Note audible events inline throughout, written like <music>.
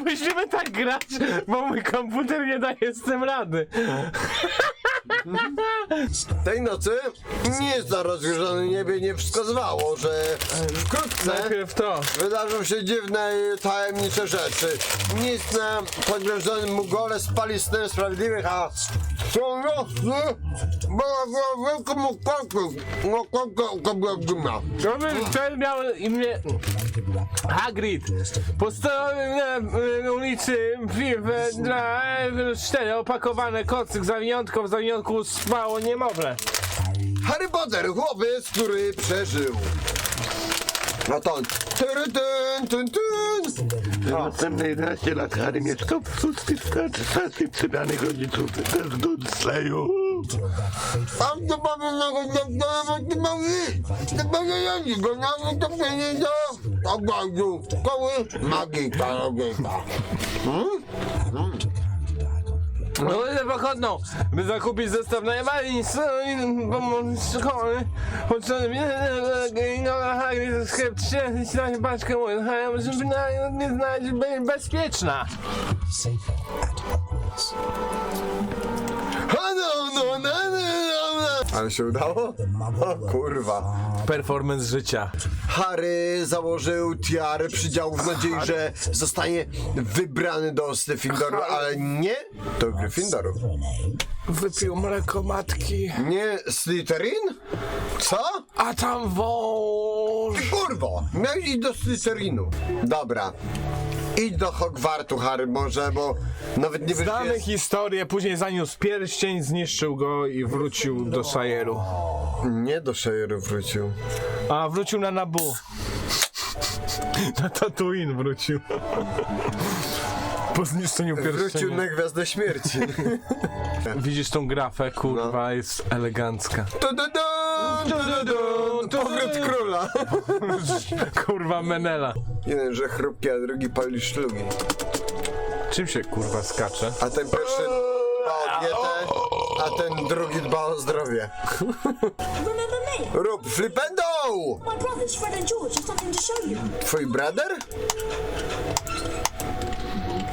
musimy tak grać, bo mój komputer nie daje z tym rady. <laughs> Tej nocy nic na rozgrzeszonym niebie nie wskazywało, że wkrótce Najpierw to. wydarzą się dziwne i tajemnicze rzeczy. Nic na podgrzeżonym mugole spali snem sprawiedliwych, a są nosy, bo wielką końcu, no końcu, To by ten miał imię Hagrid. Postanowił na ulicy piwę dla y, cztery opakowane kocyk zawiniątko w zawiniątku spało niemowlę. Harry Potter, chłopiec, który przeżył. No to. Tyry, tyn, tyn, tyn. W następne 11 lat Harry mieszkał w szóstej stacji stacji przybranych rodziców też w Dudsleyu. Tam do pewnego doktora nie mogli. Nie mogli go nawet do pieniędzy. Ogładu. Koły. Magika, logika. No ile pochodną, by zakupić zestaw najbardziej 30 paczkę żeby nie znaleźć be- bezpieczna. safer at Hogwarts. No, no, no, no, no, no. Ale się udało? O kurwa. Performance życia. Harry założył tiarę przydziału w nadziei, że zostanie wybrany do Gryffindoru, ale nie do Gryffindoru. Wypił mleko matki. Nie Slytherin? Co? A tam wąż. Kurwo, miałeś iść do Slytherinu. Dobra. Idź do Hogwartu, Harry, może, bo nawet nie wiesz, gdzie Znamy jest... historię, później zaniósł pierścień, zniszczył go i wrócił do Shire'u. Nie do Share'u wrócił. A wrócił na Nabu. Na Tatooine wrócił. Po zniszczeniu Wrócił pierścienia. na Gwiazdę Śmierci. Widzisz tą grafę? Kurwa, jest elegancka. Tu, tu, tu, tu, tu, tu, tu, Powrót króla. Kurwa, Menela. Jeden, że chrupki, a drugi pali szlugi. Czym się kurwa skacze? A ten pierwszy dba o dietę, a ten drugi dba o zdrowie. Remember me? Rób flipendo! My brothers, Fred and George, have something to show you. Twój brother?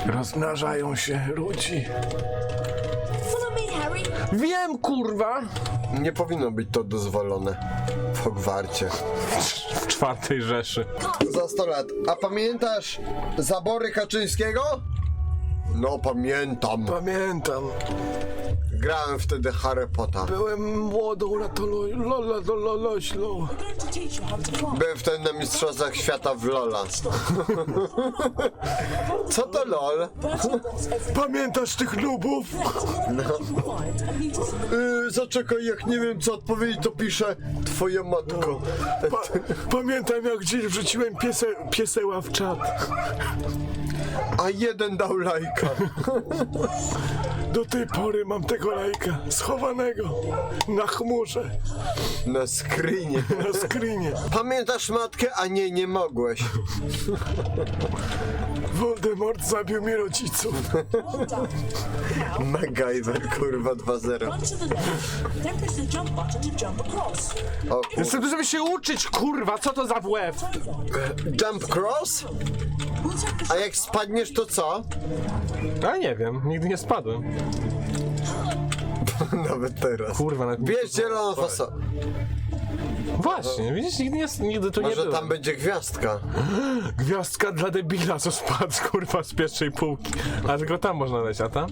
Rozmnażają się ludzi. Follow me, Harry. Wiem, kurwa! Nie powinno być to dozwolone w Hogwarcie. Czwartej Rzeszy. Za 100 lat. A pamiętasz zabory Kaczyńskiego? No pamiętam. Pamiętam. Grałem wtedy Harry Potter. Byłem młodą latolo... Lola do loloślą. I'm going to teach you how to fly. Byłem wtedy na Mistrzostwach Świata w Lola. <laughs> Co to LOL? Pamiętasz tych lubów? the Yy, zaczekaj, jak nie wiem co odpowiedzieć, to piszę Twoja matko. pamiętam jak dziś wrzuciłem piese, pieseła w czat. A jeden dał lajka. <laughs> Do tej pory mam tego lajka schowanego na chmurze, Na screenie. <laughs> na screenie. Pamiętasz matkę? A nie, nie mogłeś. Voldemort zabił mi rodziców. MacGyver, kurwa 2-0. Run to the left, then push the jump button to jump across. O, kur- Jestem tu, żeby się uczyć, kurwa, co to za WF? Jump cross? We'll take a A jak spadniesz, to co? A nie wiem, nigdy nie spadłem. <laughs> Nawet teraz. Kurwa, nawet... Bierz zieloną fasolę. Właśnie, widzisz, nigdy, nie, nigdy tu nie Może byłem. tam będzie gwiazdka. <gasps> Gwiazdka dla debila, co spadł, kurwa, z pierwszej półki. A tylko tam można leć, a tam?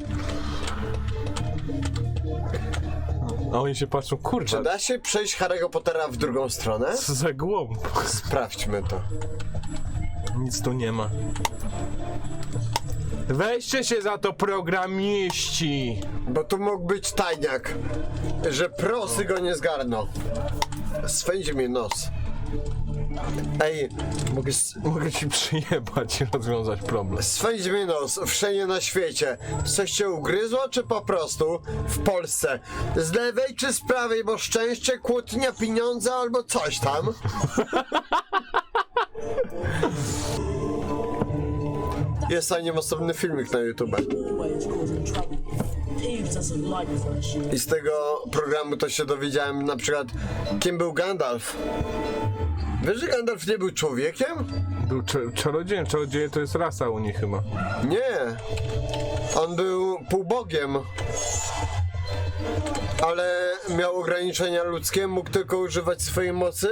A oni się patrzą, kurwa, Czy da się przejść Harry'ego Pottera w drugą stronę? co za głąb. Sprawdźmy to. Nic tu nie ma. Weźcie się za to, programiści! Bo tu mógł być tajniak, że prosy go nie zgarną. Swędzi mnie nos. Ej, Mogę, mogę ci przyjebać i rozwiązać problem. swędzi mnie nos wszędzie na świecie. Coś cię ugryzło, czy po prostu w Polsce? Z lewej czy z prawej, bo szczęście, kłótnia, pieniądze albo coś tam. <laughs> Jest na nim osobny filmik na YouTube. I z tego programu to się dowiedziałem na przykład, kim był Gandalf. Wiesz, że Gandalf nie był człowiekiem? Był czarodziejem. Czarodzieje to jest rasa u nich chyba. Nie. On był półbogiem. Ale miał ograniczenia ludzkie, mógł tylko używać swojej mocy,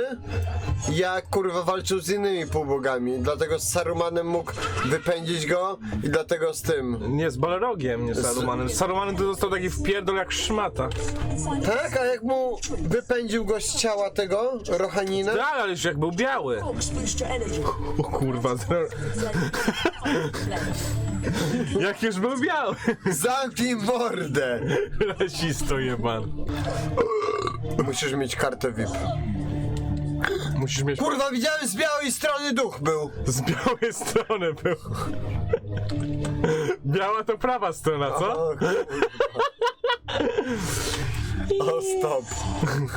jak kurwa walczył z innymi półbogami. Dlatego z Sarumanem mógł wypędzić go i dlatego z tym. Nie, z Balrogiem, nie z Sarumanem. Z Sarumanem to został taki wpierdol jak szmata. Tak, a jak mu wypędził go z ciała tego Rohanina? Tak, ale już jak był biały. Fox boost your energy. O kurwa, zero- <laughs> jak już był biały. Zamknij mordę! Rasisto jeban. Musisz mieć kartę VIP. Musisz mieć... Kurwa, widziałem z białej strony duch był. Z białej strony był. Biała to prawa strona, co? O, kurwa. O stop.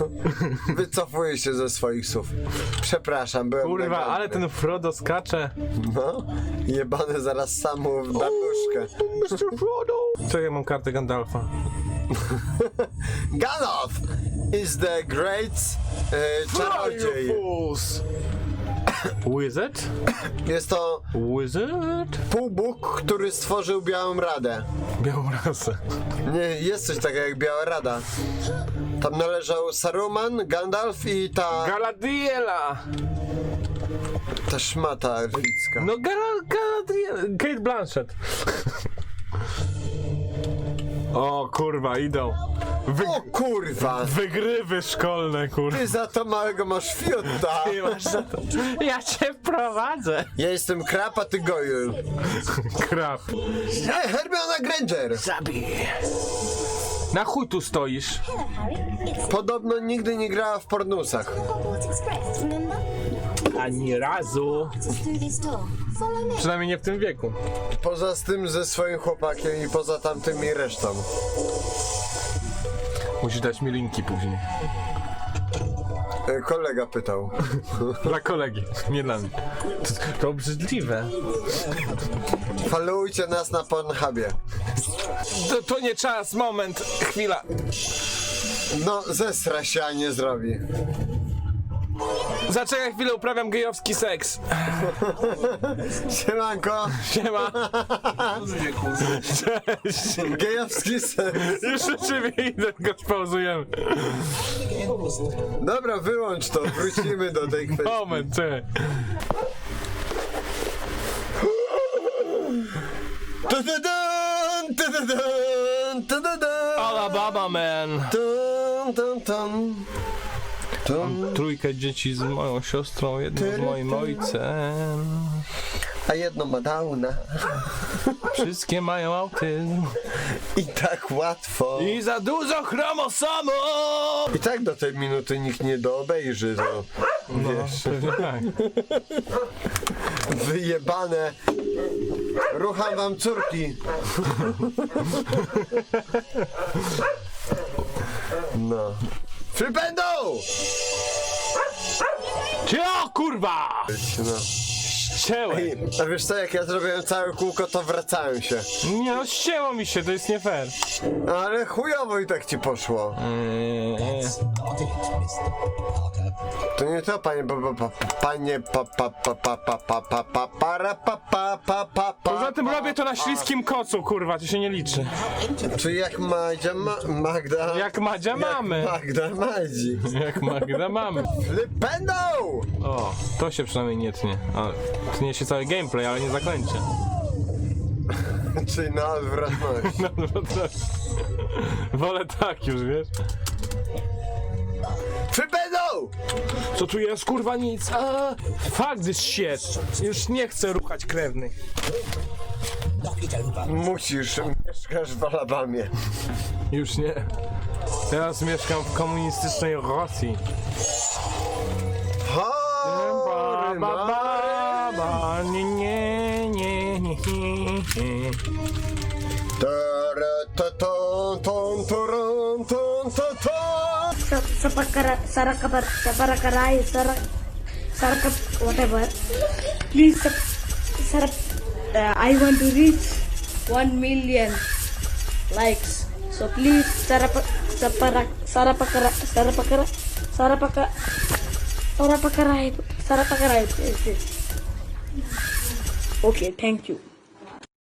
<laughs> Wycofuję się ze swoich słów. Przepraszam, byłem Kurwa, ale ten Frodo skacze. No, jebany zaraz samu w darduszkę. Mr. Frodo! Co ja mam kartę Gandalfa? <laughs> Gandalf is the great e, czarodziej. fools! Wizard? Jest to Wizard? półbóg, który stworzył Białą Radę. Białą rasę. Nie, jest coś takiego jak Biała Rada. Tam należał Saruman, Gandalf i ta, Galadiela! ta szmata elficka. No Gal Galadriel... Kate Blanchett. O kurwa, idą. Wy O kurwa! wygrywy szkolne, kurwa. Ty za to małego masz fiuta! <laughs> Nie masz za to. Ja cię wprowadzę. Ja jestem Krap, a ty Goyle. Krap. Ej, Hermiona Granger! Zabij. Na chuj tu stoisz? Hello, Harry. It's Podobno nigdy nie grała w pornusach. Hogwarts Express, remember? Ani razu. Przynajmniej nie w tym wieku. Poza z tym ze swoim chłopakiem i poza tamtymi resztą. Musisz dać mi linki później. E, Kolega pytał. <laughs> Dla kolegi, nie dla mnie. To, to obrzydliwe. Followujcie nas na Pornhubie. To, to nie czas, moment, chwila. No, zesra się, a nie zrobi. Zaczekaj chwilę, uprawiam gejowski seks. <laughs> Siemanko! Siema. Cześć. <laughs> Gejowski seks. Już rzeczywiście idę, tylko pauzujemy. Dobra, wyłącz to, wrócimy do tej kwestii. Moment, czekaj. Tududun, tududun, tududun, Alabama, man. Tun. Trójkę dzieci z moją siostrą, jedno z moim ojcem. A jedno ma Downa. Wszystkie mają autyzm. I tak łatwo. I za dużo chromosomów! I tak do tej minuty nikt nie doobejrzy, to wiesz, Pewnie tak. wyjebane. Rucham wam córki. No. Przypędą! Cio, kurwa! No. Ścięłem. A wiesz co, jak ja zrobiłem całe kółko, to wracałem się. Nie no, ścięło mi się, to jest nie fair. Ale chujowo i tak ci poszło. To nie to, panie, pa, pa, pa, panie, pa, pa, pa, pa, pa, pa, pa, pa, para, pa, pa, pa, pa, pa. Poza tym robię to na śliskim kocu, kurwa, to się nie liczy. Czy jak Madzia, ma, Magda... Jak Madzia mamy. Magda Madzi. Jak Magda mamy. Flipendo! O, to się przynajmniej nie tnie. A, tnie się cały gameplay, ale nie zakończę. <laughs> Czyli na odwrotność. No, no to... Wolę tak już, wiesz? Flipendo! Co tu jest, kurwa, nic? A, fuck this shit. Już nie chcę ruchać krewnych. Musisz, mieszkasz w Alabamie. Już nie. Teraz mieszkam w komunistycznej Rosji. Chory ba, ba, ba, Sarakarai, Sarak, Sarakap, whatever. Please, Sarap, I want to reach 1 million likes. So please, Sarap, Saparak, Sarapakara, Sarapakara, Sarapaka, Sarapakarai, Sarapakarai, sarap Okay, thank you.